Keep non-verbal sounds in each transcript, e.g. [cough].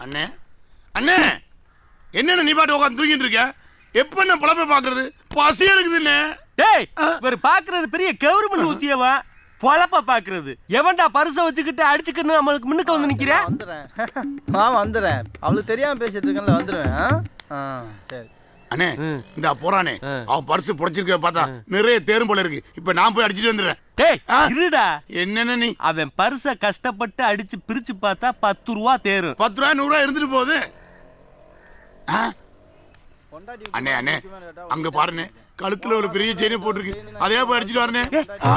அண்ணே. அண்ணே! என்னென்ன நீ பாட்டு உட்காந்து தூங்கிட்டு இருக்க? எப்ப என்ன பழப்பை பாக்குறது? பசி எடுக்குதுண்ணே. டேய் இவர் பாக்குறது பெரிய கவர்மெண்ட் உத்தியவா பொழப்ப பாக்குறது. எவன்டா பரிசை வச்சுக்கிட்டு அடிச்சுக்கின்னு நம்மளுக்கு முன்னுக்கு வந்து நிக்கிற? வந்துடுறேன் ஆ வந்துடுறேன் அவளுக்கு தெரியாம பேசிட்டு இருக்கேன்ல வந்துடுவேன் ஆ? ஆ சரி. அண்ணே இந்த போறானே. அவன் பர்ஸ் புடைச்சிருக்க பார்த்தா நிறைய தேரும் போல இருக்கு. இப்ப நான் போய் அடிச்சிட்டு வந்துடுறேன். இருடா. என்னென்ன நீ? அவன் பரிசை கஷ்டப்பட்டு அடிச்சு பிரிச்சு பார்த்தா பத்து ரூபா தேரும். பத்து ரூபா நூறு ரூபா இருந்துட்டு போகுது. அண்ணே அண்ணே அங்க பாருண்ணே. கழுத்துல ஒரு பெரிய செயினை போட்டிருக்கு. அதே போய் அடிச்சிட்டு வரனே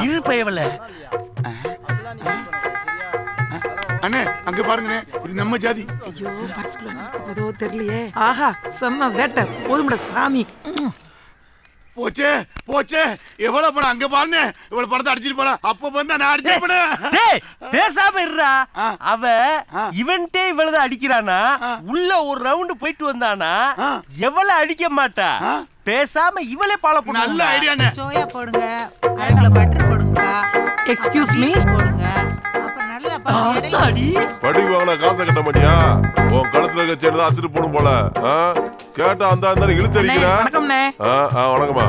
இது பயவல அண்ணே அங்க பாருங்கண்ணே இது நம்ம ஜாதி. ஐயோ போதோ தெரியலையே. ஆஹா செம்ம வேட்டை. போதும்டா சாமி. போச்சே போச்சே. எவ்வளவு பணம்? அங்க பாருண்ணே. இவ்வளவு பணத்தை அடிச்சிட்டு போறா. அப்ப வந்தா நான் டேய் பேசாம இருடா. ஆ. அவ இவன்ட்டே இவ்வளவு அடிக்கிறானா? உள்ள ஒரு ரவுண்டு போயிட்டு வந்தானா. எவ்வளவு அடிக்க மாட்டா? ஆ. பேசாம இவளே பண்ண நல்ல ஐடியாண்ணே சோயா போடுங்க. அரை கிலோ பட்டர் போடுங்க எக்ஸ்கியூஸ் மீ போடுங்க. அப்புறம் நல்லா பச்சை இலை ஆத்தாடி படி வாங்கின காசை கட்ட மாட்டியா? உன் கழுத்துல இருக்க செடி தான் அத்துட்டு போடும் போல. ஆ? கேட்டா அந்த அந்த இழுத்து அண்ணே, அடிக்கிற? வணக்கம்ண்ணே. ஆ, ஆ, வணக்கமா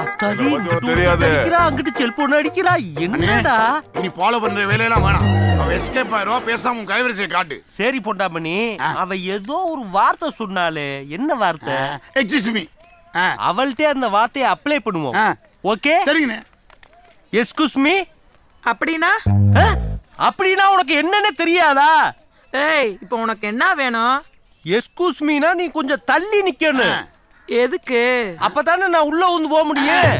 அத்தாடி அதை பத்தி உனக்கு இங்கிட்டு தெரியாது. அங்கிட்டு செல்போன் அடிக்கிறா. என்னடா? இனி ஃபாலோ பண்ற வேலையெல்லாம் வேணாம். அவன் எஸ்கேப் ஆயிருவா பேசாம உன் கைவரிசையை காட்டு. சரி பொண்டாமணி. அவ ஏதோ ஒரு வார்த்தை சொன்னாலே என்ன வார்த்தை? எக்ஸிஸ் மீ அவள்கிட்ட அந்த வார்த்தையை அப்ளை பண்ணுவோம். ஓகே சரிங்கண்ணே. எஸ்குஸ் மீ அப்படின்னா? அப்படின்னா உனக்கு என்னன்னு தெரியாதா? ஏய் இப்போ உனக்கு என்ன வேணும்? எஸ்குஸ் மீனா நீ கொஞ்சம் தள்ளி நிக்கணும். எதுக்கு? அப்பதானே நான் உள்ள வந்து போக முடியும்.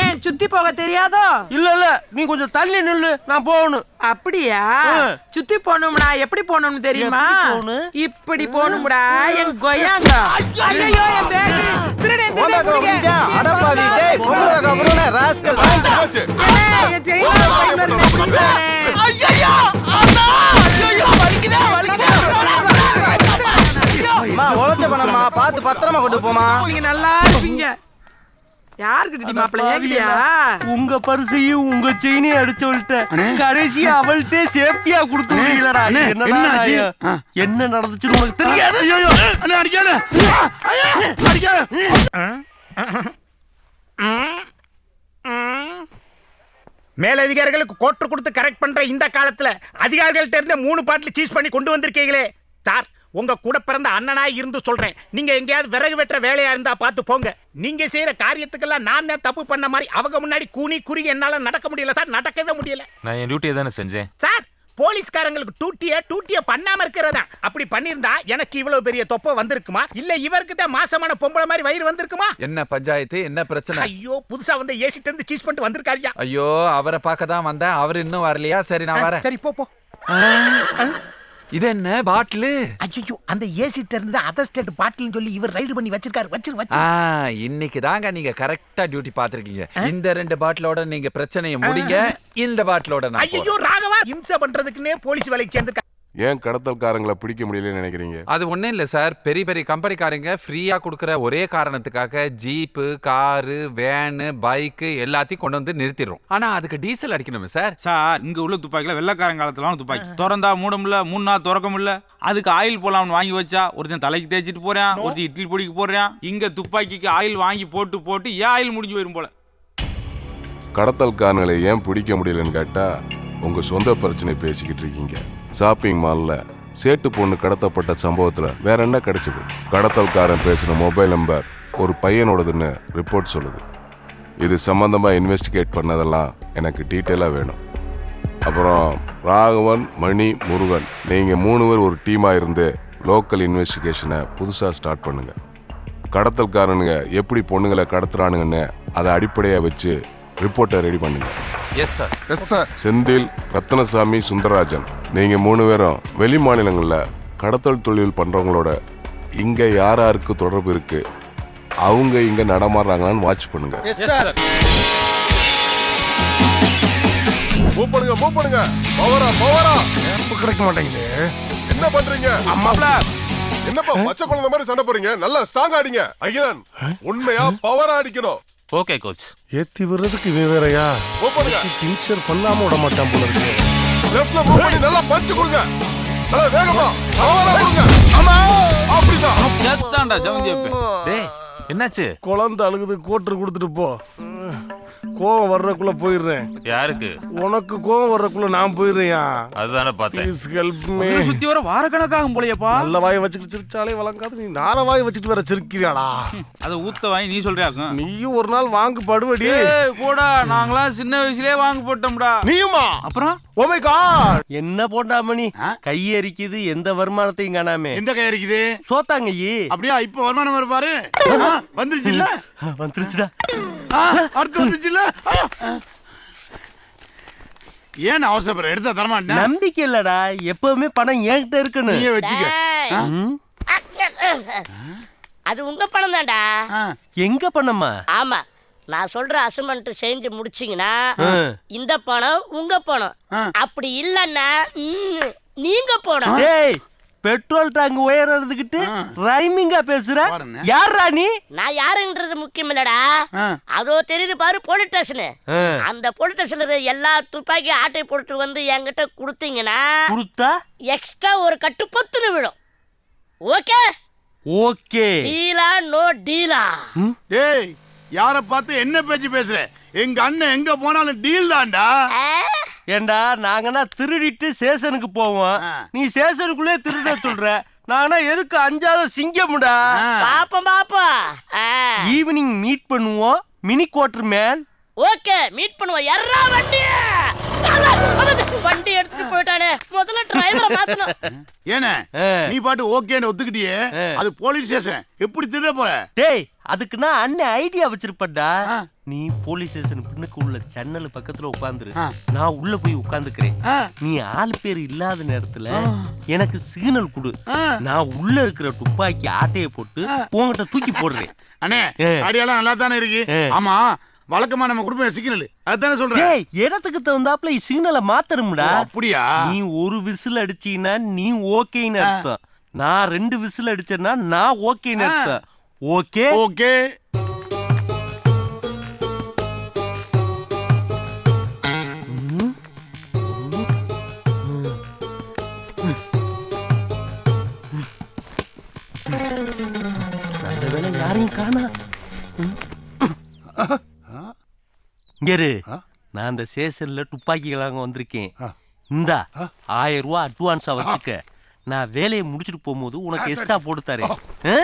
ஏன் சுத்தி போக தெரியாதோ? இல்ல இல்ல நீ கொஞ்சம் தள்ளி நில்லு நான் போகணும். அப்படியா. சுத்தி போகணும்டா எப்படி போகணும்னு தெரியுமா? இப்படி போகணும்டா என் கொய்யாங்க ஐயோ! என் பேக் திருடே திருடே ராஸ்கல் உழைச்ச பார்த்து பத்திரமா கொண்டு போமா நீங்க நல்லா இருப்பீங்க யாருக்கிட்ட மாப்பிள்ள ஏங்கிட்டியா உங்க பரிசையும் உங்க செயினையும் அடிச்சவள்கிட்ட அண்ணே. கடைசியா அவள்கிட்ட சேஃப்டியா கொடுத்து முடியலடா என்ன நடந்துச்சுன்னு உனக்கு தெரியாது அடிக்காத அடிக்காத மேலதிகாரிகளுக்கு கோட்டு கொடுத்து கரெக்ட் பண்ற இந்த காலத்துல அதிகாரிகள்ட்ட இருந்து மூணு பாட்டில் சீஸ் பண்ணி கொண்டு வந்திருக்கீங்களே. சார் உங்க கூட பிறந்த அண்ணனா இருந்து சொல்றேன். நீங்க எங்கேயாவது விறகு வெட்டுற வேலையா இருந்தா பார்த்து போங்க. நீங்க செய்யற காரியத்துக்கெல்லாம் நான் தான் தப்பு பண்ண மாதிரி அவங்க முன்னாடி கூனி குறுகி என்னால நடக்க முடியல சார். நடக்கவே முடியல. நான் என் டியூட்டியை தானே செஞ்சேன். சார் போலீஸ்காரங்களுக்கு டூட்டிய டூட்டிய பண்ணாம இருக்கிறதா அப்படி பண்ணிருந்தா எனக்கு இவ்வளவு பெரிய தொப்பை வந்திருக்குமா? இல்ல இவருக்கு தான் மாசமான பொம்பளை மாதிரி வயிறு வந்திருக்குமா? என்ன பஞ்சாயத்து? என்ன பிரச்சனை? ஐயோ புதுசா வந்து ஏசிட்டு இருந்து சீஸ் பண்ணிட்டு வந்திருக்காருயா. ஐயோ அவரை பார்க்க தான் வந்தேன். அவர் இன்னும் வரலையா? சரி நான் வரேன். சரி போ போ. இது என்ன பாட்டிலு? ஐயோ அந்த ஏசிட்ட இருந்து அதர் ஸ்டேட் பாட்டில்னு சொல்லி இவர் ரைடு பண்ணி வச்சிருக்காரு. வச்சிரு வச்சு இன்னைக்கு தாங்க நீங்க கரெக்டா டியூட்டி பாத்திருக்கீங்க இந்த ரெண்டு பாட்டிலோட நீங்க பிரச்சனையை முடிங்க. இந்த பாட்டிலோட நான் ஐயோ. ராகவா இம்சை பண்றதுக்குன்னே போலீஸ் வேலைக்கு சேர்ந்து ஏன் கடத்தல்காரங்களை பிடிக்க முடியலன்னு நினைக்கிறீங்க? அது ஒண்ணும் இல்ல சார். பெரிய பெரிய கம்பெனிக்காரங்க ஃப்ரீயா கொடுக்குற ஒரே காரணத்துக்காக ஜீப்பு காரு வேனு பைக்கு எல்லாத்தையும் கொண்டு வந்து நிறுத்திடுறோம். ஆனா அதுக்கு டீசல் அடிக்கணுமே சார். சார் இங்க உள்ள துப்பாக்கில வெள்ளக்காரன் காலத்துல துப்பாக்கி திறந்தா மூட முடியல மூணு நாள் திறக்க முடியல அதுக்கு ஆயில் போலாம்னு வாங்கி வச்சா ஒருத்தன் தலைக்கு தேய்ச்சிட்டு போறான் ஒருத்தன் இட்லி பொடிக்கு போடுறான். இங்க துப்பாக்கிக்கு ஆயில் வாங்கி போட்டு போட்டு ஏன் ஆயில் முடிஞ்சு போயிரும் போல? கடத்தல்காரங்களை ஏன் பிடிக்க முடியலன்னு கேட்டா உங்க சொந்த பிரச்சனை பேசிக்கிட்டு இருக்கீங்க. ஷாப்பிங் மால்ல சேட்டு பொண்ணு கடத்தப்பட்ட சம்பவத்துல வேற என்ன கிடைச்சது? கடத்தல்காரன் பேசின மொபைல் நம்பர் ஒரு பையனோடதுன்னு ரிப்போர்ட் சொல்லுது. இது சம்பந்தமா இன்வெஸ்டிகேட் பண்ணதெல்லாம் எனக்கு டீட்டெயிலா வேணும். அப்புறம் ராகவன் மணி முருகன் நீங்க மூணு பேர் ஒரு டீமா இருந்து லோக்கல் இன்வெஸ்டிகேஷனை புதுசா ஸ்டார்ட் பண்ணுங்க. கடத்தல்காரனுங்க எப்படி பொண்ணுங்களை கடத்துறானுங்கன்னு அதை அடிப்படையா வச்சு ரிப்போர்ட்டை ரெடி பண்ணுங்க. Yes sir Senthil Rathnasamy Sundararajan. நீங்க மூணு பேரும் வெளி மாநிலங்கள்ல கடத்தல் தொழில் பண்றவங்களோட இங்க யார் யாருக்கு தொடர்பு இருக்கு? அவங்க இங்க நடமாடுறாங்களான்னு வாட்ச் பண்ணுங்க. எஸ் சார் மூவ் பண்ணுங்க மூவ் பண்ணுங்க. பவரா பவரா கிடைக்க மாட்டேங்குது. என்ன பண்றீங்க? என்னப்பா பச்சை குழந்தை மாதிரி சண்டை போறீங்க நல்லா ஸ்ட்ராங் ஆடிங்க. ஐயன் உண்மையா பவரா அடிக்கணும். ஓகே கோச் ஏத்தி விடுறதுக்கு இவன் வேறயா? டீச்சர் பண்ணாம விட மாட்டான் போல இருக்கு. லெஃப்ட்ல மூவ் பண்ணி நல்லா பஞ்ச் கொடுங்க. வேகமா சவாலா கொடுங்க. ஆமா அப்படிதான். செத்தான்டா செவந்தி அப்ப டேய் என்னாச்சு? குழந்தை அழுகுது கோட்டர் கொடுத்துட்டு போ. கோவம் வர்றதுக்குள்ள போயிடுறேன். யாருக்கு? உனக்கு கோவம் வர்றதுக்குள்ள நான் போயிடுறேன் அதுதானே பார்த்தேன். ப்ளீஸ் ஹெல்ப் மீ சுத்தி வர வாரக்கணக்காகும் போலயப்பா. நல்ல வாயை வச்சுக்கிட்டு சிரிச்சாலே வழங்காது. நீ நார வாயை வச்சுக்கிட்டு வேற சிரிக்கிறியாடா. அதை ஊத்த வாங்கி நீ சொல்றியாக்கும் நீயும் ஒரு நாள் வாங்கு படுவடி. ஏய் போடா. நாங்களாம் சின்ன வயசுலயே வாங்க போட்டோம்டா. நீயுமா? அப்புறம்? ஓ மை காட் என்ன போண்டாமணி கையரிக்குது எந்த வருமானத்தையும் காணாமே. எந்த கை இருக்குது சோத்தாங்கய்யி. அப்படியா? இப்ப வருமானம் வருப்பாரு வந்துருச்சு இல்ல வந்துருச்சுடா. அடுத்து வந்துருச்சு இல்ல ஏன் அவசரப்படுற எடுத்தா தரமாட்டேன் நம்பிக்கை இல்லடா. எப்பவுமே பணம் என்கிட்ட இருக்குன்னு நீயே வச்சுக்க. ம்? அது உங்க பணம் தான்டா. எங்க பணமா? ஆமா. நான் சொல்ற அசைன்மெண்ட் செஞ்சு முடிச்சீங்கன்னா ஆ. இந்த பணம் உங்க பணம். அப்படி இல்லன்னா ம், நீங்க போனோம் டேய் பெட்ரோல் டேங்க் உயர்றதுக்கிட்டு ரைமிங்கா பேசுற. யாரா நீ? நான் யாருன்றது முக்கியம் இல்லடா. அதோ தெரியுது பாரு போலீஸ் ஸ்டேஷனு. அந்த போலீஸ் ஸ்டேஷன்ல எல்லா துப்பாக்கி ஆட்டை போட்டு வந்து என்கிட்ட கொடுத்தீங்கன்னா குடுத்தா? எக்ஸ்ட்ரா ஒரு கட்டு பொத்துன்னு விழும். ஓகே ஓகே டீலா நோ டீலா டேய் யார பார்த்து என்ன பேச்சு பேசுற? எங்க அண்ணன் எங்க போனாலும் டீல் தான்டா. ஏண்டா நாங்கன்னா திருடிட்டு சேஷனுக்கு போவோம். நீ சேஷனுக்குள்ளே திருட சொல்ற. நாங்கன்னா எதுக்கு அஞ்சாவது சிங்கம்டா? பாப்போம் பாப்போம். ஆ. ஈவினிங் மீட் பண்ணுவோம். Mini quarter man okay meet பண்ணுவோம். எர்ரா வண்டி! வண்டி எடுத்துட்டு போயிட்டானே. முதல்ல டிரைவரை மாத்தணும். ஏனே? ஆ. நீ பாட்டு ஓகேன்னு ஒத்துக்கிட்டியே. அது போலீஸ் ஸ்டேஷன் எப்படி திருட போற? டேய் அதுக்கு நான் அண்ணன் ஐடியா வச்சிருப்படா. நீ போலீஸ் ஸ்டேஷன் பின்னுக்கு உள்ள ஜன்னல் பக்கத்துல உட்காந்துரு. நான் உள்ள போய் உட்காந்துக்கிறேன். நீ ஆள் பேர் இல்லாத நேரத்துல எனக்கு சிக்னல் கொடு. நான் உள்ள இருக்கிற துப்பாக்கி ஆட்டைய போட்டு உன்கிட்ட தூக்கி போடுறேன். அண்ணே நல்லா தானே இருக்கு. ஆமா வழக்கமா நம்ம குடும்ப சிக்னல் அதுதானே சொல்றேன். இடத்துக்கு தகுந்தாப்புல சிக்னலை மாத்தரும்டா அப்படியா? நீ ஒரு விசில் அடிச்சீன்னா நீ ஓகேன்னு அர்த்தம். நான் ரெண்டு விசில் அடிச்சேன்னா நான் ஓகேன்னு அர்த்தம். ஓகே? ஓகே. இங்கரு நான் அந்த சேஷன்ல துப்பாக்கிகள் அங்க வந்திருக்கேன். இந்தா ஆயிரம் ரூபாய் அட்வான்ஸா வச்சுக்க. நான் வேலையை முடிச்சிட்டு போகும்போது உனக்கு எக்ஸ்ட்ரா போட்டு தரேன். ஆ?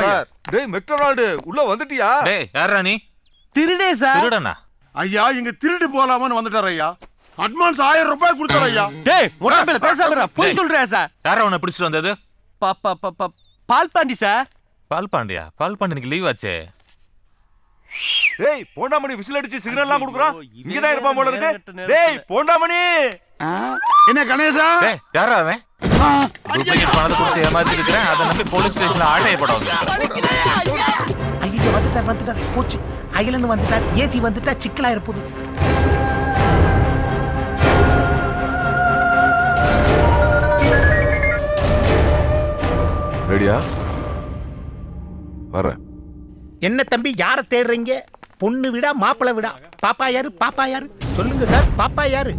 சார். டேய் மெக்டொனால்டு உள்ள வந்துட்டியா? டேய் யாரா நீ? திருடே சார். திருடனா? ஐயா இங்க திருட்டு போலாமான்னு வந்துட்டாரு ஐயா. அட்வான்ஸ் ஆயிரம் ரூபாய் கொடுத்தாரு ஐயா. டேய் உடம்புல பேசாம போய் சொல்றேன் சார். யாரா உன்னை பிடிச்சிட்டு வந்தது? பா பா பா பா பால் பாண்டி சார். பால் பாண்டியா? பால் லீவ் ஆச்சே. டேய் போண்டாமணி விசில் அடிச்சு சிக்னல் எல்லாம் கொடுக்குறான் இங்கதான் இருப்பான் போல இருக்கு. டேய் போண்டாமணி! என்ன கணேசா? யாரா அவன்? ஆ, டூப்ளிகேட் பணத்தை கொடுத்து ஏமாத்தி இருக்கிறேன். அதை நம்பி போலீஸ் ஸ்டேஷன்ல ஆட்டைய படம் ஐயோ வந்துட்டார் வந்துட்டார். போச்சு. அயலன் வந்துட்டார் ஏசி வந்துட்டா சிக்கலா இருப்பது ரெடியா? வரேன் என்ன தம்பி யார தேடுறீங்க? பொண்ணு விடா மாப்பிளை விடா. பாப்பா யாரு? பாப்பா யாரு? சொல்லுங்க சார் பாப்பா யாரு?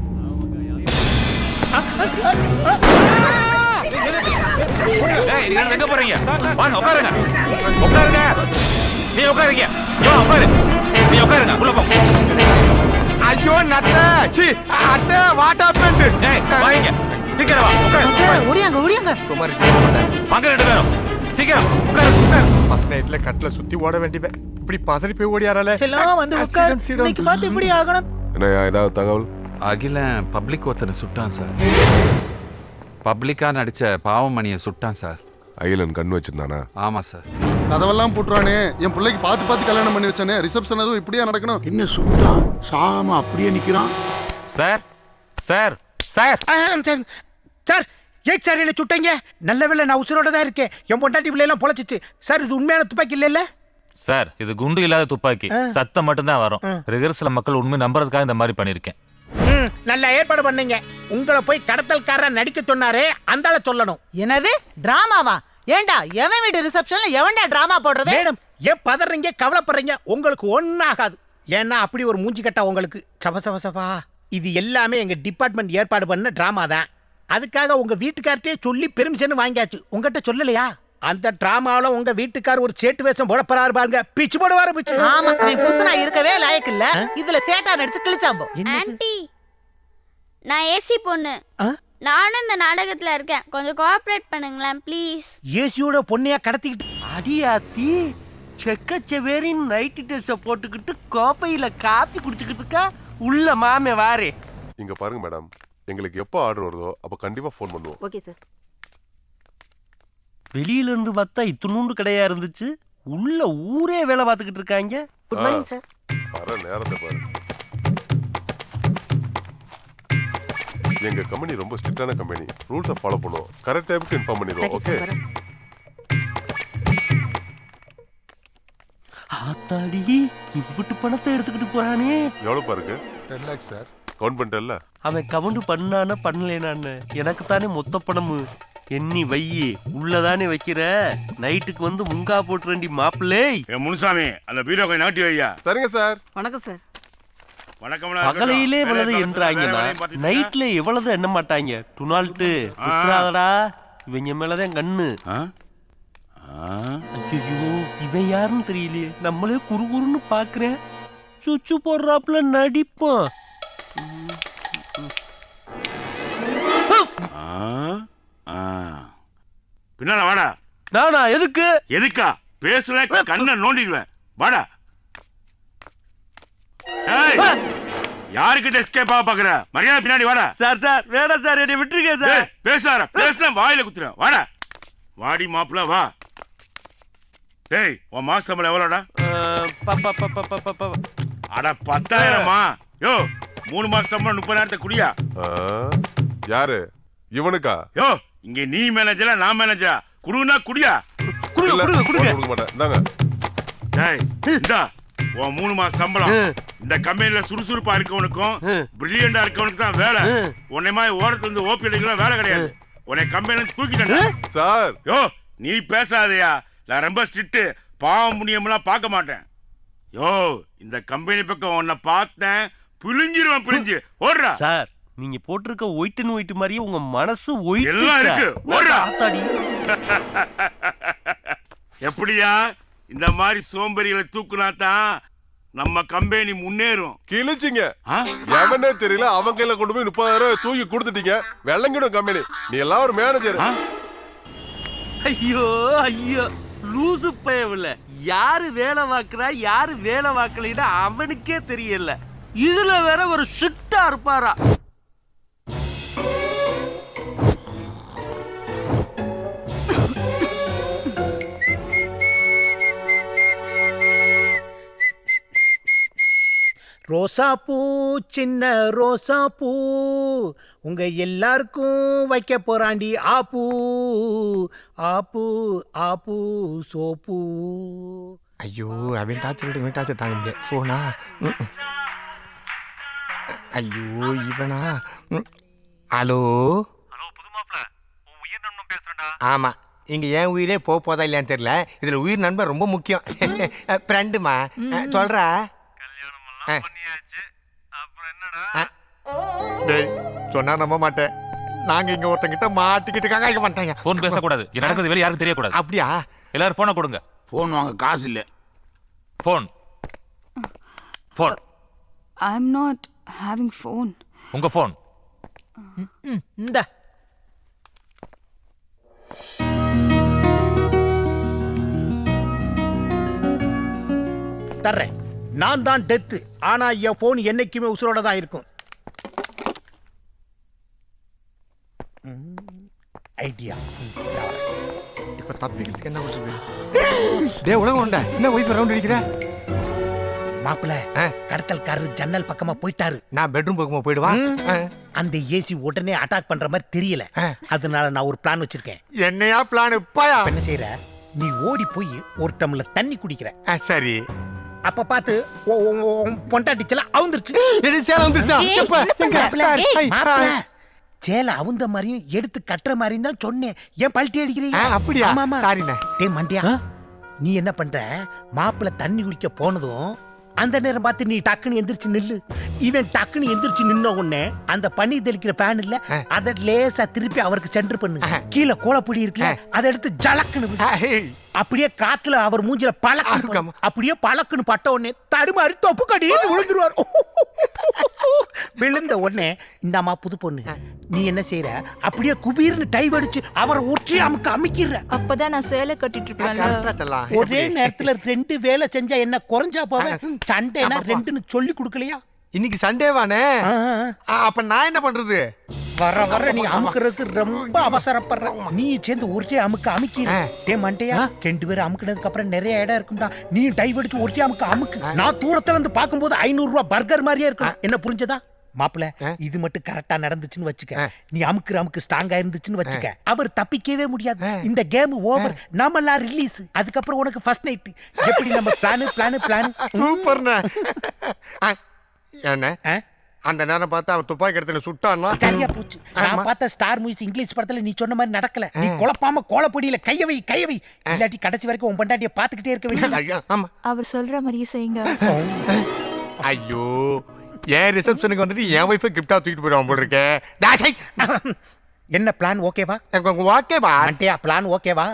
எங்க போறீங்க? வாங்க உட்காருங்க. உட்காருங்க. நீ உட்காருங்க. உட்காரு. நீ உட்காருங்க. உள்ள ஐயோ நத்த. சி அத்தை வாட்டா பெண்டு டேய் வாங்க. சீக்கிரம் வா. உட்காரு. ஓடியாங்க ஓடியாங்க. வாங்க ரெண்டு பேரும். சீக்கிரம். உட்காரு. உட்காரு ஃபர்ஸ்ட் நைட்ல கட்ல சுத்தி ஓட வேண்டியவன். இப்படி பதறி போய் ஓடியாரால செல்லம் வந்து உட்கார். இன்னைக்கு பார்த்து இப்படி ஆகணும். என்னய்யா ஏதாவது தகவல்? அகிலன் பப்ளிக் ஒருத்தனை சுட்டான் சார் பப்ளிக்கா நடிச்ச பாவமணியை சுட்டான் சார் அகிலன் கண் வச்சிருந்தானா? ஆமா சார் கதவெல்லாம் போட்டுறானே. என் பிள்ளைக்கு பார்த்து பார்த்து கல்யாணம் பண்ணி வச்சானே. ரிசப்ஷன் அதுவும் இப்படியா நடக்கணும்? என்ன சுட்டான்? சாம அப்படியே நிக்கிறான். சார் சார் சார் சார் ஏன் சார் என்ன சுட்டீங்க? நல்ல வேளை நான் உசுரோட தான் இருக்கேன். என் பொண்டாட்டி பிள்ளை எல்லாம் பொழைச்சிச்சு. சார் இது உண்மையான துப்பாக்கி இல்லைல்ல? சார் இது குண்டு இல்லாத துப்பாக்கி. சத்தம் மட்டும்தான் வரும். ரிகர்சல மக்கள் உண்மை நம்புறதுக்காக இந்த மாதிரி பண்ணிருக்கேன் ம், நல்ல ஏற்பாடு பண்ணீங்க. உங்களை போய் கடத்தல்காரன் நடிக்க சொன்னாரே அந்த ஆளை சொல்லணும். என்னது? டிராமாவா? ஏண்டா எவன் வீட்டு ரிசப்ஷன்ல எவன்டா டிராமா போடுறது? மேடம் ஏன் பதறீங்க கவலைப்படுறீங்க? உங்களுக்கு ஒன்றும் ஆகாது ஏன்னா அப்படி ஒரு மூஞ்சி கட்டா உங்களுக்கு. சப சப சபா. இது எல்லாமே எங்க டிபார்ட்மெண்ட் ஏற்பாடு பண்ண டிராமா தான். அதுக்காக உங்க வீட்டுக்கார்ட்டே சொல்லி பெர்மிஷன் வாங்கியாச்சு. உங்ககிட்ட சொல்லலையா? அந்த டிராமாவில உங்க வீட்டுக்கார் ஒரு சேட்டு வேஷம் போட போறாரு பாருங்க. பிச்சு போடுவாரு பிச்சு. ஆமா புருஷனா இருக்கவே லாயக்கு இல்ல. இதுல சேட்டா நடிச்சு கிழிச்சாம்போ. ஆன்ட்டி நான் ஏசி பொண்ணு? நானும் இந்த நாடகத்துல இருக்கேன். கொஞ்சம் கோஆப்ரேட் பண்ணுங்களேன் ப்ளீஸ் ஏசியோட பொண்ணையா கடத்திக்கிட்டு அடியாத்தி செக்கச்சவேரின் நைட்டு ட்ரெஸ்ஸை போட்டுக்கிட்டு கோப்பையில காப்பி குடிச்சுக்கிட்டு இருக்கா? உள்ள மாமே வாரே. இங்க பாருங்க மேடம் எங்களுக்கு எப்போ ஆர்டர் வருதோ அப்போ கண்டிப்பா ஃபோன் பண்ணுவோம். ஓகே சார் வெளியில இருந்து பார்த்தா இத்துணூண்டு கடையா இருந்துச்சு. உள்ள ஊரே வேலை பார்த்துக்கிட்டு இருக்காங்க. குட் மார்னிங் சார் வர நேரத்தை பாரு எங்க கம்பெனி ரொம்ப ஸ்ட்ரிக்டான கம்பெனி ரூல்ஸை ஃபாலோ பண்ணுவோம். கரெக்ட் டைமுக்கு இன்ஃபார்ம் பண்ணிடுவோம் ஓகே ஆத்தாடி இம்புட்டு பணத்தை எடுத்துக்கிட்டு போறானே. எவ்வளோ பாருங்க டென் லேக்ஸ் சார் கவுண்ட் பண்ணிட்டல அவன் கவுண்டு பண்ணானா பண்ணலேனான்னு எனக்கு தானே மொத்த பணமு. எண்ணி வையி உள்ளதானே வைக்கிற? நைட்டுக்கு வந்து முங்கா போட்டு ரெண்டி மாப்பிள்ளை. என் முனுசாமி அந்த பீரோ கொஞ்சம் நாட்டி வையா? சரிங்க சார் வணக்கம் சார் பகலையிலே இவ்வளவு என்றாங்கன்னா நைட்ல எவ்வளவு எண்ண மாட்டாங்க? டுனால்ட்டு விட்டுறாதடா இவங்க மேலதான் கண்ணு. ஐயோ இவன் யாருன்னு தெரியலையே. நம்மளே குறுகுறுன்னு பாக்குறேன். சுச்சு போடுறாப்புல நடிப்போம். பின்னால வாடா. நானா எதுக்கு? எதுக்கா? பேசுற கண்ணை நோண்டிடுவேன். வாடா. யாருக்கிட்ட எஸ்கேப் ஆக பாக்குற? மரியாதை பின்னாடி வாடா. சார் சார் வேணாம் சார் என்னை விட்டுருங்க சார். ஏய், பேசாத பேசுன வாயில குத்துறேன். வாடா. வாடி மாப்பிள வா. டேய் உன் மாச சம்பளம் எவ்வளோடா? அஹ், ப- ப- ப- ப- ப- ப- ப- அட பத்தாயிரமா? யோ மூணு மாசம் சம்பளம் முப்பதாயிரத்தை குடியா? யாரு? இவனுக்கா? யோ இங்க நீ மேனேஜரா நான் மேனேஜரா குடுனா குடியா? கொடுங்க கொடுங்க கொடுங்க. கொடுக்க மாட்டேன். இந்தாங்க. டேய் இந்தா. உன் மூணு மாசம் சம்பளம். இந்த கம்பெனில சுறுசுறுப்பா இருக்கவனுக்கும் பிரில்லியண்டா இருக்கவனுக்கு தான் வேலை. உன்னை மாதிரி ஓரத்துல இருந்து ஓபி அடிக்கலாம் வேலை கிடையாது. உன்னை கம்பெனில தூக்கிட்டேன் சார். யோ நீ பேசாதயா. நான் ரொம்ப ஸ்ட்ரிக்ட் பாவம் புண்ணியம்லாம் பார்க்க மாட்டேன். யோ இந்த கம்பெனி பக்கம் உன்னை பார்த்தேன். பிழிஞ்சிருவேன் பிழிஞ்சு. ஓடுறா. சார் நீங்க போட்டிருக்க ஒயிட் அண்ட் ஒயிட் மாதிரியே உங்க மனசு ஒயிட் எல்லாம் இருக்கு. ஓடுறா. ஆத்தாடி. [laughs] எப்படியா? இந்த மாதிரி சோம்பேறிகளை தூக்குனா தான் நம்ம கம்பெனி முன்னேறும். கிழிச்சிங்க? எவனே தெரியல அவன் கையில கொண்டு போய் முப்பதாயிரம் ரூபாய் தூக்கி கொடுத்துட்டீங்க. வெள்ளங்கிடும் கம்பெனி. நீ எல்லாம் ஒரு மேனேஜர்? ஐயோ ஐயோ. லூசு பயவில்ல. யாரு வேலை பார்க்கறா யாரு வேலை பார்க்கலைன்னா அவனுக்கே தெரியல. இதுல வேற ஒரு ஷிட்டா இருப்பாரா? ரோசா பூ சின்ன ரோசா பூ. உங்க எல்லாருக்கும் வைக்க போறாண்டி ஆப்பூ. ஆப்பூ ஆப்பூ சோப்பூ. ஐயோ அவன் டார்ச்சர் விட இவன் டார்ச்சர் தாங்க முடியாது. ஃபோனா. ஐயோ இவனா? ம். ஹலோ? ஆமா இங்க என் உயிரே போக போதா இல்லையான்னு தெரியல. இதுல உயிர் நண்பன் ரொம்ப முக்கியம். [laughs] ஃப்ரெண்டுமா? சொல்றா. டேய் சொன்னா நம்ப மாட்டேன். நாங்க இங்க ஒருத்தங்கிட்ட மாட்டிக்கிட்டு கங்காய்க்க மாட்டாங்க போன் பேசக்கூடாது. இது நடக்கிறது வெளியே யாருக்கும் தெரியக்கூடாது. அப்படியா? எல்லாரும் போனை கொடுங்க. போன் வாங்க காசு இல்ல. Phone phone I am not having phone உங்க போன் இந்த. தர்றேன். நான் தான் டெத்து. ஆனா என் போன் என்னைக்குமே உசுரோட தான் இருக்கும். ஐடியா இப்ப தப்பிக்கிறதுக்கு என்ன பண்ணுறது டேய் உலகம் உண்டா? என்ன ஒய்ஃப் ரவுண்ட் அடிக்கிற? மாப்பிள ஆ. கடத்தல்காரர் ஜன்னல் பக்கமா போயிட்டாரு. நான் பெட்ரூம் பக்கமா போயிடுவான். அந்த ஏசி உடனே அட்டாக் பண்ற மாதிரி தெரியல. அதனால நான் ஒரு பிளான் வச்சிருக்கேன். என்னையா பிளான் என்ன செய்யற நீ ஓடி போய் ஒரு டம்ளர் தண்ணி குடிக்கிற. சரி. அப்ப பார்த்து பொண்டாட்டிச்செல்லாம் அவுந்துருச்சு. எது சேலம் வந்துருச்சா எப்ப? எங்க. சேலை அவுந்த மாதிரியும் எடுத்து கட்டுற மாதிரியும் தான் சொன்னேன். ஏன் பல்ட்டி அடிக்கிறீங்க? அப்படியா? ஆமா. சாரிண்ணே. டேய் மண்டியா. நீ என்ன பண்ற? மாப்பிள தண்ணி குடிக்க போனதும் அந்த நேரம் பார்த்து நீ டக்குன்னு எந்திரிச்சு நில்லு. இவன் டக்குன்னு எந்திரிச்சு நின்ன உடனே அந்த பனி தெளிக்கிற ஃபேன் இல்ல அத லேசா திருப்பி அவருக்கு சென்டர் பண்ணு. கீழே கோலப்பொடி இருக்குல்ல அதை எடுத்து ஜலக்குன்னு அப்படியே காத்துல அவர் மூஞ்சில பழக்கணும் ஆமாம். அப்படியே பழக்குன்னு பட்ட உடனே தடுமாறி தொப்பு கடின்னு விழுந்துருவார். விழுந்த உடனே இந்தாம்மா புது பொண்ணு நீ என்ன செய்யற அப்படியே குபீர்னு டை வடிச்சு அவரை ஒற்றி அமுக்க அமைக்கிற. அப்பதான் நான் சேலை கட்டிட்டு சொல்லலாம். ஒரே? நேரத்துல ரெண்டு வேலை செஞ்சா என்ன குறைஞ்சா போவ சண்டைனா ரெண்டுன்னு சொல்லி கொடுக்கலையா? இன்னைக்கு சண்டேவானே? அப்ப நான் என்ன பண்றது? வர வர நீ அமுக்குறதுக்கு ரொம்ப அவசரப்படுற. நீ சேர்ந்து ஒருத்தே அமுக்க அமுக்கிற டே மண்டையா? ரெண்டு பேரும் அமுக்குனதுக்கு அப்புறம் நிறைய இடம் இருக்கும்டா. நீ டைவ் அடிச்சு ஒருத்தே அமுக்க அமுக்கு. நான் தூரத்துல இருந்து பாக்கும்போது ஐநூறு ரூபாய் பர்கர் மாதிரியே இருக்கும். என்ன புரிஞ்சதா? மாப்பிள இது மட்டும் கரெக்டா நடந்துச்சுன்னு வச்சுக்க. நீ அமுக்குற அமுக்கு ஸ்ட்ராங்கா இருந்துச்சுன்னு வச்சுக்க. அவர் தப்பிக்கவே முடியாது. இந்த கேம் ஓவர் நாம எல்லாம் ரிலீஸ் அதுக்கப்புறம் உனக்கு ஃபர்ஸ்ட் நைட் எப்படி நம்ம பிளான் பிளான் பிளான் சூப்பர்ண்ணே என்ன? அந்த நேரம் பார்த்து அவன் துப்பாக்கி இடத்துல சுட்டான்னா? சரியா போச்சு. நான் பார்த்த ஸ்டார் மூவிஸ் இங்கிலீஷ் படத்துல நீ சொன்ன மாதிரி நடக்கல. நீ குழப்பாம கோலப்பொடியில கைய வை கைய வை. இல்லாட்டி கடைசி வரைக்கும் உன் பொண்டாட்டிய பாத்துக்கிட்டே இருக்க வேண்டியது ஐயா, ஆமா. அவர் சொல்ற மாதிரியே செய்யுங்க. ஐயோ என் ரிசப்ஷனுக்கு வந்துட்டு என் ஒய்ஃபை கிஃப்டா தூக்கிட்டு போயிடுவான் போல் இருக்கேன் [laughs] என்ன பிளான் ஓகேவா ஓகேவா பிளான் ஓகேவா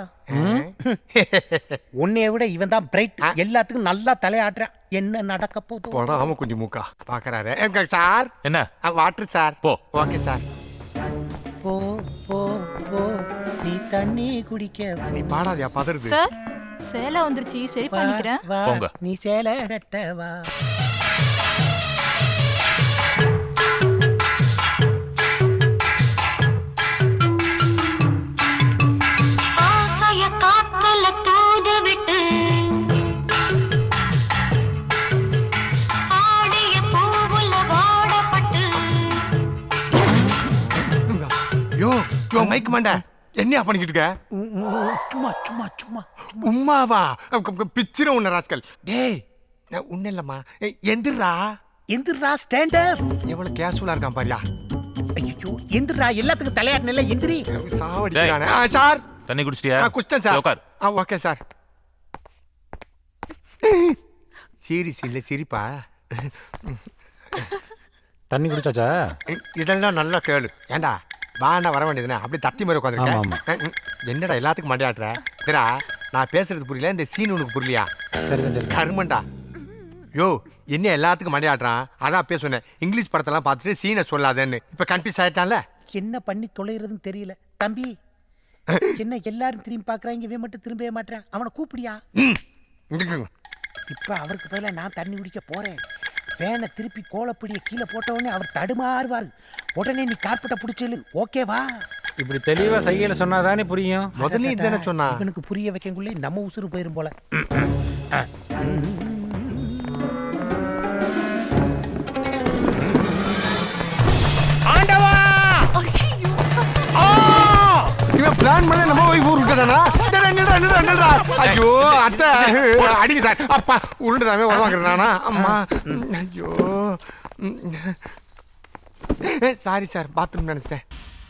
[laughs] உன்னைய விட இவன் தான் பிரைட் எல்லாத்துக்கும் நல்லா தலையாடுறான் என்ன நடக்க போகுது? போடா ஆமா கொஞ்சம் மூக்கா. பாக்குறாரு. எங்க சார்? என்ன? Water sir. போ. Okay sir. போ போ போ. நீ தண்ணி குடிக்க நீ பாடாதியா பதறுது. சார் சேலை வந்துருச்சு. சரி பண்ணிக்கிறேன். நீ சேலை கட்ட யோ யோ மைக் மாண்ட. என்னையா பண்ணிக்கிட்டு இருக்க? சும்மா சும்மா சும்மா உம்மாவா? பிச்சிர உன்ன ராஸ்கல். டேய் நான் உன்ன இல்லம்மா. ஏய், எந்திரா எந்திரா ஸ்டாண்டர் எவ்வளவு கேஷுவலா இருக்கான் பாரியா. ஐயோ எந்திரா எல்லாத்துக்கும் தலையாடல எந்திரி. சாவடிக்கிறானே ஆ, சார். தண்ணி குடிச்சிட்டியா? சார். சரி, உட்கார் ஆ ஓகே சார். சீரியஸ் இல்ல சிரிப்பா. தண்ணி குடிச்சாச்சா? இதெல்லாம் நல்லா கேளு. ஏண்டா? வாண்டா வர வேண்டியதுனே அப்படியே தத்தி மாதிரி. உட்காந்துருக்கேன் என்னடா எல்லாத்துக்கும் மண்டையாட்டுற திரா நான் பேசுறது புரியல இந்த சீன் உனக்கு புரியலையா? சரி சரி கருமண்டா. யோ என்ன எல்லாத்துக்கும் மண்டையாட்டுறான் அதான் பேச சொன்னேன் இங்கிலீஷ் படத்தெல்லாம் பார்த்துட்டு சீனை சொல்லாதேன்னு. இப்ப கன்ஃபியூஸ் ஆயிட்டான்ல? என்ன பண்ணி தொலைகிறதுன்னு தெரியல. தம்பி என்ன எல்லாரும் திரும்பி பாக்குறாங்க இவன் மட்டும் திரும்பவே மாட்டேன் அவனை கூப்பிடியா? இப்ப அவருக்கு பதிலா நான் தண்ணி குடிக்க போறேன். வேனை திருப்பி கோலப்பிடிய கீழே போட்ட உடனே அவர் தடுமாறுவார். உடனே நீ கார்பெட்டை பிடிச்சலு ஓகேவா இப்படி தெளிவா செய்யல சொன்னாதானே புரியும்? முதல்ல இதுதானே சொன்னா? இவனுக்கு புரிய வைக்கக்குள்ளே நம்ம உசுறு போயிரும் போல. ஆண்டவா! இவன் பிளான் பண்ண நம்ம ஒய்ஃப் ஊர் விட்டதானா நில்றா, நில்றா, நில்றா. ஐயோ அத்தை அடிங்க சார். அப்பா உருவாக்குறானா அம்மா. ஐயோ. சாரி சார் பாத்ரூம் நினைச்சிட்டேன்.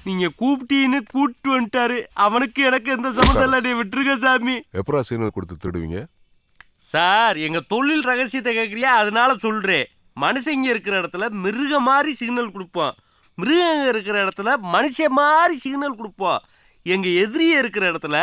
நீங்க கூப்பிட்டீன்னு கூப்பிட்டு வந்துட்டாரு. அவனுக்கு எனக்கு எந்த சம்மந்தம் இல்லை. நீ விட்டுருங்க சாமி. எப்பரா சிக்னல் கொடுத்து திடுவீங்க சார் எங்க தொழில் ரகசியத்தை கேட்குறியா அதனால சொல்றேன். மனுஷங்க இருக்கிற இடத்துல மிருக மாதிரி சிக்னல் கொடுப்போம் மிருகங்க இருக்கிற இடத்துல மனுஷன் மாதிரி சிக்னல் கொடுப்போம் எங்க எதிரியே இருக்கிற இடத்துல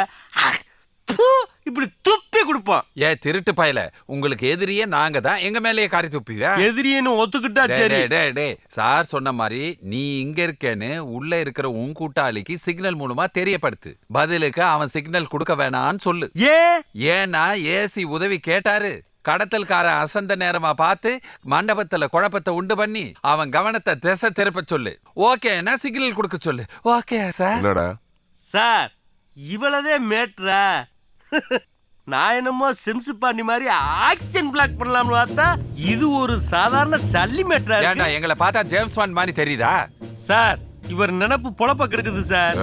இப்படி துப்பி கொடுப்போம் ஏ திருட்டு பயல. உங்களுக்கு எதிரியே நாங்க தான். எங்க மேலேயே காரி துப்பியா எதிரியன்னு ஒத்துக்கிட்டா சரி. டேய், டேய், டேய். சார் சொன்ன மாதிரி நீ இங்க இருக்கேன்னு உள்ள இருக்கிற உன் கூட்டாளிக்கு சிக்னல் மூலமா தெரியப்படுத்து. பதிலுக்கு அவன் சிக்னல் கொடுக்க வேணான்னு சொல்லு. ஏன் ஏன்னா ஏசி உதவி கேட்டாரு. கடத்தல்காரன் அசந்த நேரமா பார்த்து மண்டபத்துல குழப்பத்தை உண்டு பண்ணி அவன் கவனத்தை திசை திருப்ப சொல்லு. ஓகேன்னா சிக்னல் கொடுக்க சொல்லு. ஓகே சார் என்னடா? சார் இவ்வளதே மேட்ரா? நான் என்னமோ சிம்ஸ் பாண்டி மாதிரி ஆக்ஷன் பிளாக் பண்ணலாம்னு பார்த்தா இது ஒரு சாதாரண சல்லி மேட்ரா ஏன்டா எங்களை பார்த்தா ஜேம்ஸ் பாண்ட் மாதிரி தெரியுதா? சார் இவர் நினப்பு பொழப்ப கெடுக்குது சார்.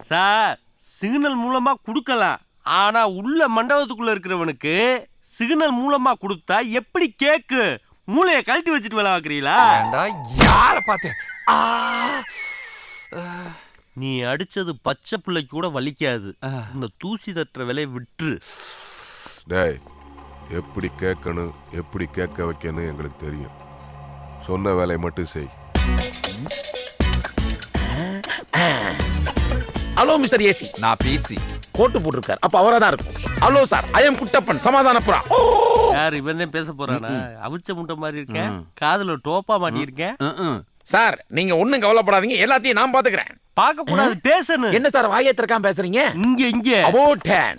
சார் சிக்னல் மூலமா கொடுக்கலாம். ஆனா உள்ள மண்டபத்துக்குள்ள இருக்கிறவனுக்கு சிக்னல் மூலமா கொடுத்தா எப்படி கேக்கு மூளையை கழட்டி வச்சுட்டு வேலை பார்க்குறீங்களா? ஏண்டா யார பார்த்து? ஆ! நீ அடிச்சது பச்சை பிள்ளைக்கு கூட வலிக்காது. இந்த தூசி தட்டுற வேலையை விட்டுரு. டேய் எப்படி கேட்கணும் எப்படி கேட்க வைக்கணும் எங்களுக்கு தெரியும். சொன்ன வேலையை மட்டும் செய். ஹலோ மிஸ்டர் ஏசி நான் பிசி கோட்டு போட்டிருக்காரு. அப்ப அவரா தான் இருக்கும். Hello sir I am Kuttappan சமாதானப்புறா. யார் இவன் பேச போறானா? அவிச்ச முட்டை மாதிரி இருக்கேன். காதுல டோப்பா மாட்டியிருக்கேன். சார் நீங்க ஒண்ணும் கவலைப்படாதீங்க. எல்லாத்தையும் நான் பாத்துக்கிறேன் பார்க்க கூடாது பேசணும் என்ன சார் வாயத்திற்கான் பேசுறீங்க? இங்க இங்க. அபவுட் டேன்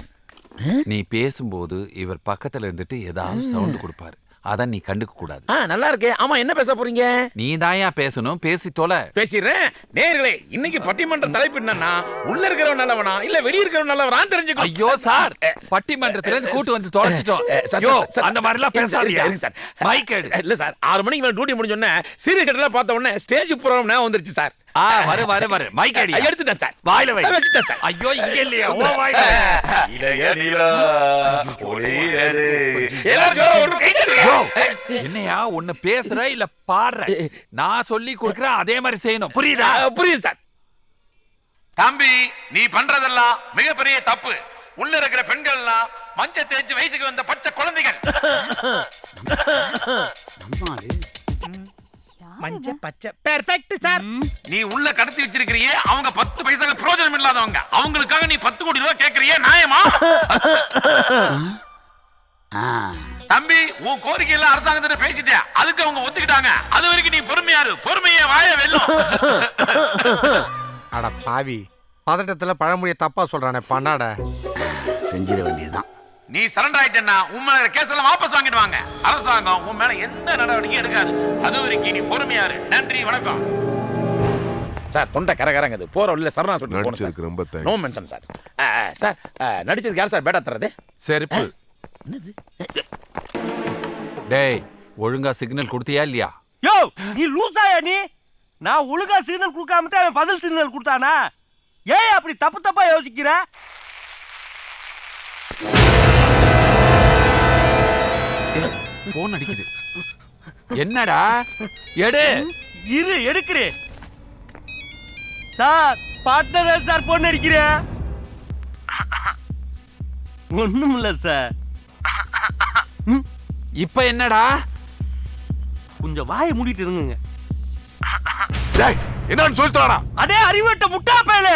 நீ பேசும்போது இவர் பக்கத்துல இருந்துட்டு ஏதாவது சவுண்ட் கொடுப்பாரு. அத நீ கண்டுக்க கூடாது. ஆ நல்லா இருக்கே. ஆமா என்ன பேச போறீங்க? நீ தாயா பேசணும்? பேசி தொலை. பேசிடுறேன். நேர்களே இன்னைக்கு பட்டிமன்ற தலைப்பு என்னன்னா உள்ள இருக்கிறவன் நல்லவனா இல்ல வெளிய இருக்கிறவன் நல்லவனா தெரிஞ்சுக்கோ ஐயோ சார். பட்டிமன்றத்துல இருந்து கூட்டு வந்து தொலைச்சிட்டோம். யோ, அந்த மாதிரி எல்லாம் பேசாதீங்க. சார். மைக் எடு. இல்ல சார் ஆறு மணிக்கு மேல டியூட்டி முடிஞ்ச உடனே சீரியல் கட்டல பார்த்த உடனே ஸ்டேஜ் ப்ரோக்ராம் வந்துருச்சு சார். ஆ வரு வரு வரு. மைக் அடி எடுத்துட்டேன் சார். வாயில வை. வச்சுட்டேன் சார். ஐயோ இங்க இல்லையா? ஓ வாயில வை. எல்லாரும் ஜோரா ஒரு கை யோ, என்னையா ஒண்ணு பேசுற இல்ல பாடுற? நான் சொல்லி கொடுக்கறேன் அதே மாதிரி செய்யணும். புரியுதா? புரியுது சார். தம்பி நீ பண்றதெல்லாம் மிகப்பெரிய தப்பு. உள்ள இருக்கிற பெண்கள்லாம் மஞ்ச தேய்ச்சி வயசுக்கு வந்த பச்சை குழந்தைகள். மஞ்ச பச்சை. பெர்ஃபெக்ட் சார் நீ உள்ள கடத்தி வச்சிருக்கிறியே அவங்க பத்து பைசாக்கு பிரயோஜனம் இல்லாதவங்க. அவங்களுக்காக நீ பத்து கோடி ரூபாய் கேட்கறியே நியாயமா தம்பி உன் கோரிக்கை எல்லாம் அரசாங்கத்திட்ட பேசிட்டேன். அதுக்கு அவங்க ஒத்துக்கிட்டாங்க. அது வரைக்கும் நீ பொறுமையாரு. பொறுமையே வாய வெல்லும். அட பாவி பதட்டத்துல பழமொழியை தப்பா சொல்றானே பண்ணாட. செஞ்சிட வேண்டியதுதான். நீ சரண்டர் ஆயிட்டேன்னா உன் மேல கேஸ் எல்லாம் வாபஸ் வாங்கிடுவாங்க அரசாங்கம் உன் மேல எந்த நடவடிக்கையும் எடுக்காது. அது வரைக்கும் நீ பொறுமையாரு நன்றி வணக்கம். சார் தொண்டை கரகரங்குது போற வழியில சரணா சொல்லி நடிச்சதுக்கு ரொம்ப நோ மென்ஷன் சார். சார் நடிச்சதுக்கு யார் சார் பேட்டா தர்றது? செருப்பு. டேய் ஒழுங்கா சிக்னல் கொடுத்தியா இல்லையா? யோ நீ லூசாயா நீ? நான் ஒழுங்கா சிக்னல் கொடுக்காம தான் அவன் பதில் சிக்னல் கொடுத்தானா? ஏன் அப்படி தப்பு தப்பா யோசிக்கிற? போன் அடிக்குது. என்னடா? எடு. இரு எடுக்கிறேன். சார் பார்ட்னர் சார் பொண்ணு அடிக்கிறேன் ஒண்ணும் இல்ல சார் இப்ப என்னடா? கொஞ்சம் வாயை மூடிட்டு இருங்க டேய் என்னன்னு சொல்லிட்டானா அடே அறிவட்ட முட்டா பயல.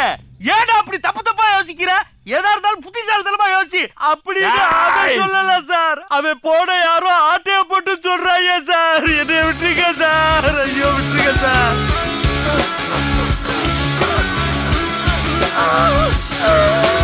ஏன்டா அப்படி தப்பு தப்பா யோசிக்கிற? ஏதா இருந்தாலும் புத்திசாலித்தனமா யோசி அப்படின்னு அவன் சொல்லல சார். அவன் போட யாரோ ஆட்டைய போட்டு சொல்றாங்க சார். என்னை விட்டுருங்க சார். ஐயோ விட்டுருங்க சார். Oh